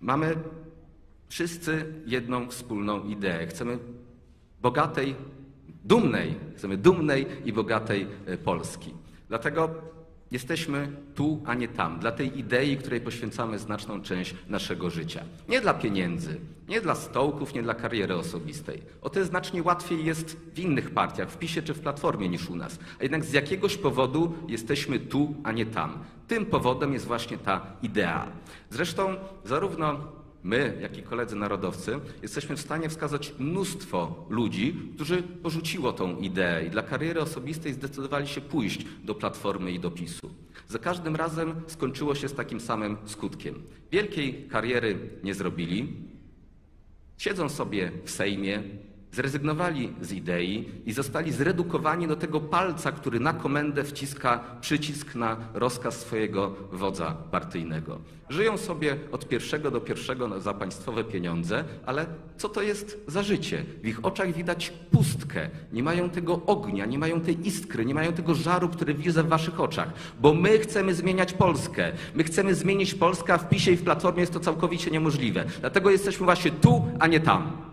Mamy wszyscy jedną wspólną ideę. Chcemy bogatej, dumnej, chcemy dumnej i bogatej e, Polski. Dlatego jesteśmy tu, a nie tam, dla tej idei, której poświęcamy znaczną część naszego życia. Nie dla pieniędzy, nie dla stołków, nie dla kariery osobistej. O to znacznie łatwiej jest w innych partiach, w PiSie czy w Platformie niż u nas. A jednak z jakiegoś powodu jesteśmy tu, a nie tam. Tym powodem jest właśnie ta idea. Zresztą zarówno my, jak i koledzy narodowcy, jesteśmy w stanie wskazać mnóstwo ludzi, którzy porzuciło tą ideę i dla kariery osobistej zdecydowali się pójść do Platformy i do PiSu. Za każdym razem skończyło się z takim samym skutkiem. Wielkiej kariery nie zrobili, siedzą sobie w Sejmie, zrezygnowali z idei i zostali zredukowani do tego palca, który na komendę wciska przycisk na rozkaz swojego wodza partyjnego. Żyją sobie od pierwszego do pierwszego za państwowe pieniądze, ale co to jest za życie? W ich oczach widać pustkę. Nie mają tego ognia, nie mają tej iskry, nie mają tego żaru, który widzę w waszych oczach. Bo my chcemy zmieniać Polskę. My chcemy zmienić Polskę, a w PiSie i w Platformie jest to całkowicie niemożliwe. Dlatego jesteśmy właśnie tu, a nie tam.